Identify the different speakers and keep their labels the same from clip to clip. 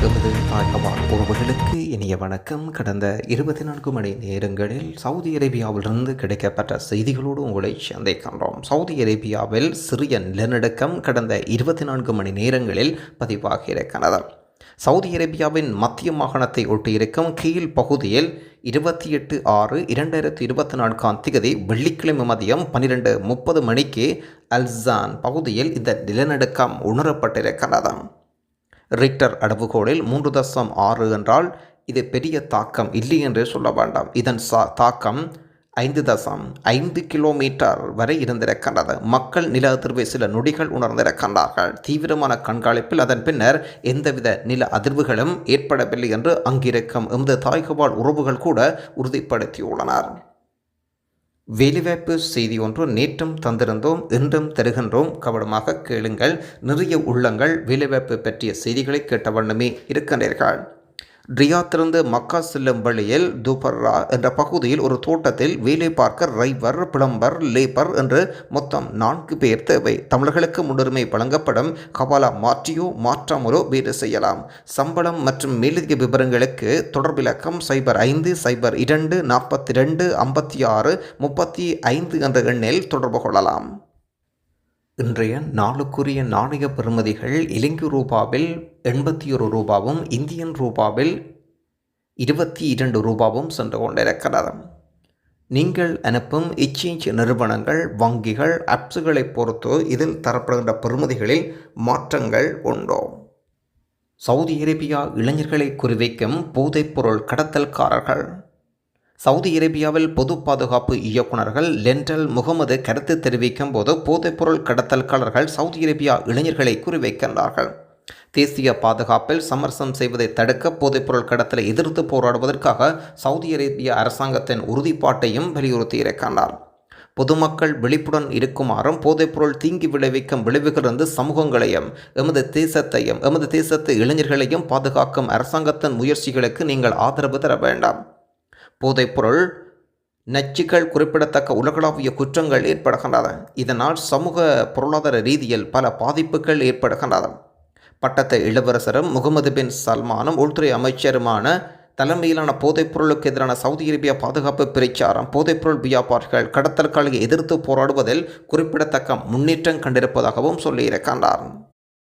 Speaker 1: எமது தாய்கவான் உறவுகளுக்கு இனிய வணக்கம். கடந்த இருபத்தி நான்கு மணி நேரங்களில் சவுதி அரேபியாவிலிருந்து கிடைக்கப்பட்ட செய்திகளோடு உங்களை சந்திக்கின்றோம். சவுதி அரேபியாவில் சிறிய நிலநடுக்கம் கடந்த இருபத்தி நான்கு மணி நேரங்களில் பதிவாகி இருக்கிறது. சவுதி அரேபியாவின் மத்திய மாகாணத்தை ஒட்டியிருக்கும் கீழ் பகுதியில் இருபத்தி எட்டு ஆறு இரண்டாயிரத்தி இருபத்தி நான்காம் திகதி வெள்ளிக்கிழமை மதியம் பன்னிரெண்டு முப்பது மணிக்கு அல்சான் பகுதியில் இந்த நிலநடுக்கம் உணரப்பட்டிருக்கிறது. ரிக்டர் அளவுகோலில் மூன்று தசம் ஆறு என்றால் இது பெரிய தாக்கம் இல்லை என்றே சொல்ல வேண்டாம். இதன் சா தாக்கம் ஐந்து தசம் ஐந்து கிலோமீட்டர் வரை இருந்திருக்கின்றது. மக்கள் நில அதிர்வை சில நொடிகள் உணர்ந்திருக்கின்றார்கள். தீவிரமான கண்காணிப்பில் அதன் பின்னர் எந்தவித நில அதிர்வுகளும் ஏற்படவில்லை என்று அங்கிருக்கும் எமது தாய்கபால் உறவுகள் கூட உறுதிப்படுத்தியுள்ளனர். வேலைவாய்ப்பு செய்தி ஒன்று நேற்றும் தந்திருந்தோம் இன்றும் தருகின்றோம். கவனமாக கேளுங்கள். நிறைய உள்ளங்கள் வேலைவாய்ப்பு பற்றிய செய்திகளை கேட்ட வண்ணமே இருக்கின்றீர்கள். ரியாத்திலிருந்து மக்கா செல்லும் வழியில் துபர்ரா என்ற பகுதியில் ஒரு தோட்டத்தில் வேலை பார்க்க ரைவர் பிளம்பர் லேபர் என்று மொத்தம் நான்கு பேர் தேவை. தமிழர்களுக்கு முன்னுரிமை வழங்கப்படும். கபாலா மாற்றியோ மாற்றாமலோ வேறு செய்யலாம். சம்பளம் மற்றும் மேலதிக விவரங்களுக்கு தொடர்பிலக்கம் சைபர் ஐந்து சைபர் இரண்டு நாற்பத்தி ரெண்டு ஐம்பத்தி ஆறு முப்பத்தி ஐந்து என்ற எண்ணில் தொடர்பு கொள்ளலாம். இன்றைய நாளுக்குரிய நாணய பெறுமதிகள் இலங்கை ரூபாவில் எண்பத்தி ஒரு ரூபாவும் இந்தியன் ரூபாவில் இருபத்தி இரண்டு ரூபாவும் சென்று கொண்டிருக்கிறது. நீங்கள் அனுப்பும் எக்ஸ்சேஞ்ச் நிறுவனங்கள் வங்கிகள் ஆப்ஸுகளை பொறுத்து இதில் தரப்படுகின்ற பெறுமதிகளில் மாற்றங்கள் உண்டோ? சவுதி அரேபியா இளைஞர்களை குறிவைக்கும் போதைப்பொருள் கடத்தல்காரர்கள். சவுதி அரேபியாவில் பொது பாதுகாப்பு இயக்குநர்கள் லென்டல் முகமது கருத்து தெரிவிக்கும் போது போதைப்பொருள் கடத்தல்காரர்கள் சவுதி அரேபியா இளைஞர்களை குறிவைக்கின்றார்கள். தேசிய பாதுகாப்பில் சமரசம் செய்வதை தடுக்க போதைப்பொருள் கடத்தலை எதிர்த்து போராடுவதற்காக சவுதி அரேபிய அரசாங்கத்தின் உறுதிப்பாட்டையும் வலியுறுத்தியிருக்கின்றார் பொதுமக்கள் விழிப்புடன் இருக்குமாறும் போதைப்பொருள் தீங்கி விளைவிக்கும் விளைவுகளிலிருந்து சமூகங்களையும் எமது தேசத்தையும் எமது தேசத்து இளைஞர்களையும் பாதுகாக்கும் அரசாங்கத்தின் முயற்சிகளுக்கு நீங்கள் ஆதரவு தர வேண்டாம். போதைப்பொருள் நச்சுக்கள் குறிப்பிடத்தக்க உலகளாவிய குற்றங்கள் ஏற்படுகின்றன. இதனால் சமூக பொருளாதார ரீதியில் பல பாதிப்புகள் ஏற்படுகின்றன. பட்டத்த இளவரசரும் முகமது பின் சல்மானும் உள்துறை அமைச்சருமான தலைமையிலான போதைப்பொருளுக்கு எதிரான சவுதி அரேபியா பாதுகாப்பு பிரச்சாரம் போதைப்பொருள் வியாபாரிகள் கடத்தல்களை எதிர்த்து போராடுவதில் குறிப்பிடத்தக்க முன்னேற்றம் கண்டிருப்பதாகவும் சொல்லியிருக்கின்றார்.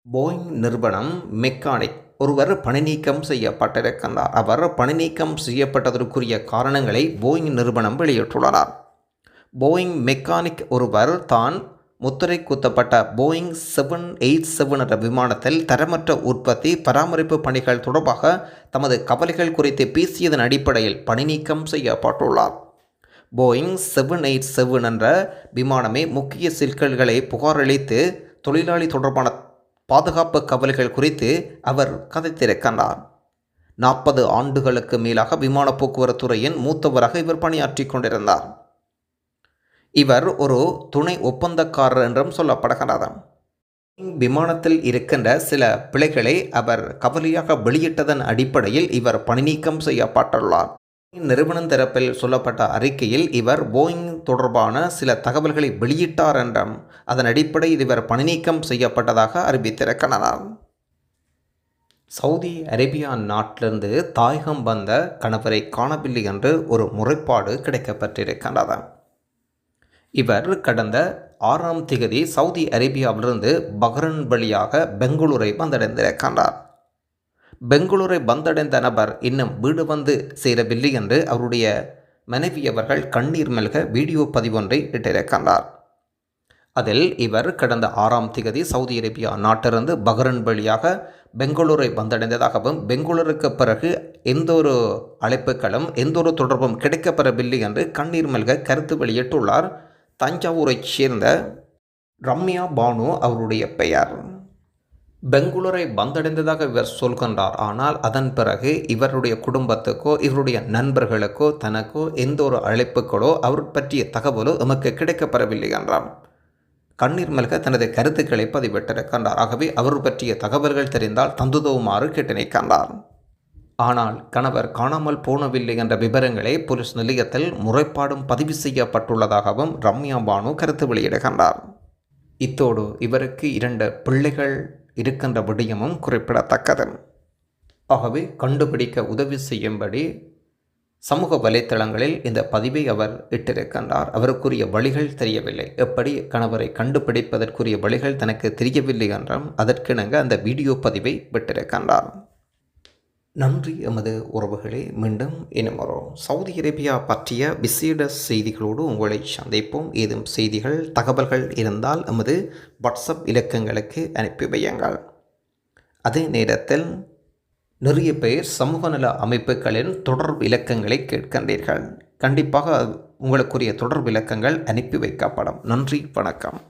Speaker 1: போயிங் நிறுவனம் மெக்கானிக் ஒருவர் பணிநீக்கம் செய்யப்பட்டிருக்கின்றார். அவர் பணிநீக்கம் செய்யப்பட்டதற்குரிய காரணங்களை போயிங் நிறுவனம் வெளியிட்டுள்ளனர் போயிங் மெக்கானிக் ஒருவர் தான் முத்திரை குத்தப்பட்ட போயிங் செவன் எயிட் செவன் என்ற விமானத்தில் தரமற்ற உற்பத்தி பராமரிப்பு பணிகள் தொடர்பாக தமது கவலைகள் குறித்து பேசியதன் அடிப்படையில் பணிநீக்கம் செய்யப்பட்டுள்ளார். போயிங் செவன் எயிட் செவன் என்ற விமானமே முக்கிய சிக்கல்களை புகாரளித்து தொழிலாளி தொடர்பான பாதுகாப்பு கவலைகள் குறித்து அவர் கதைத்திருக்கின்றார் நாற்பது ஆண்டுகளுக்கு மேலாக விமான போக்குவரத்துறையின் மூத்தவராக இவர் பணியாற்றி கொண்டிருந்தார். இவர் ஒரு துணை ஒப்பந்தக்காரர் என்றும் சொல்லப்படுகிறார் விமானத்தில் இருக்கின்ற சில பிழைகளை அவர் கவலையாக வெளியிட்டதன் அடிப்படையில் இவர் பணிநீக்கம் செய்யப்பட்டுள்ளார். நிறுவனம் தரப்பில் சொல்லப்பட்ட அறிக்கையில் இவர் போயிங் தொடர்பான சில தகவல்களை வெளியிட்டார் என்றும் அதன் அடிப்படையில் இவர் பணிநீக்கம் செய்யப்பட்டதாக அறிவித்திருக்கிறார். சவுதி அரேபியா நாட்டிலிருந்து தாயகம் வந்த கணவரை காணவில்லை என்று ஒரு முறைப்பாடு கிடைக்கப்பட்டிருக்கின்றது. இவர் கடந்த ஆறாம் திகதி சவுதி அரேபியாவிலிருந்து பஹ்ரன் வழியாக பெங்களூரை வந்தடைந்திருக்கின்றார். பெங்களூரை வந்தடைந்த நபர் இன்னும் வீடு வந்து சேரவில்லை என்று அவருடைய மனைவி அவர்கள் கண்ணீர் மல்க வீடியோ பதிவொன்றை இட்டிருக்கின்றார் அதில் இவர் கடந்த ஆறாம் திகதி சவுதி அரேபியா நாட்டிலிருந்து பஹ்ரன் வழியாக பெங்களூரை வந்தடைந்ததாகவும் பெங்களூருக்கு பிறகு எந்த ஒரு அழைப்புகளும் எந்த ஒரு தொடர்பும் கிடைக்கப்பெறவில்லை என்று கண்ணீர் மல்க கருத்து வெளியிட்டுள்ளார். தஞ்சாவூரைச் சேர்ந்த ரம்யா பானு அவருடைய பெயர். பெங்களூரை வந்தடைந்ததாக இவர் சொல்கின்றார். ஆனால் அதன் பிறகு இவருடைய குடும்பத்துக்கோ இவருடைய நண்பர்களுக்கோ தனக்கோ எந்த ஒரு அழைப்புகளோ அவர் பற்றிய தகவலோ எமக்கு கிடைக்கப்பெறவில்லை என்றார். கண்ணீர் மல்க தனது கருத்துக்களை பதிவிட்டிருக்கின்றார். ஆகவே அவர் பற்றிய தகவல்கள் தெரிந்தால் தந்துதவுமாறு கேட்டினைக்கின்றார் ஆனால் கணவர் காணாமல் போனவில்லை என்ற விவரங்களை போலீஸ் நிலையத்தில் முறைப்பாடும் பதிவு செய்யப்பட்டுள்ளதாகவும் ரம்யா பானு கருத்து வெளியிடுகின்றார். இத்தோடு இவருக்கு இரண்டு பிள்ளைகள் இருக்கின்ற விடயமும் குறிப்பிடத்தக்கது. ஆகவே கண்டுபிடிக்க உதவி செய்யும்படி சமூக வலைத்தளங்களில் இந்த பதிவை அவர் இட்டிருக்கின்றார். அவருக்குரிய வழிகள் தெரியவில்லை. எப்படி கணவரை கண்டுபிடிப்பதற்குரிய வழிகள் தனக்கு தெரியவில்லை என்றும் அதற்கிணங்க அந்த வீடியோ பதிவை விட்டிருக்கின்றார். நன்றி எமது உறவுகளே. மீண்டும் இனமரோ. சவுதி அரேபியா பற்றிய விசேட செய்திகளோடு உங்களை சந்திப்போம். ஏதும் செய்திகள் தகவல்கள் இருந்தால் எமது வாட்ஸ்அப் இலக்கங்களுக்கு அனுப்பி வையுங்கள். அதே நேரத்தில் நிறைய பேர் சமூக நல அமைப்புகளின் தொடர்பு இலக்கங்களை கேட்கின்றீர்கள். கண்டிப்பாக உங்களுக்குரிய தொடர்பு இலக்கங்கள் அனுப்பி வைக்கப்படும். நன்றி வணக்கம்.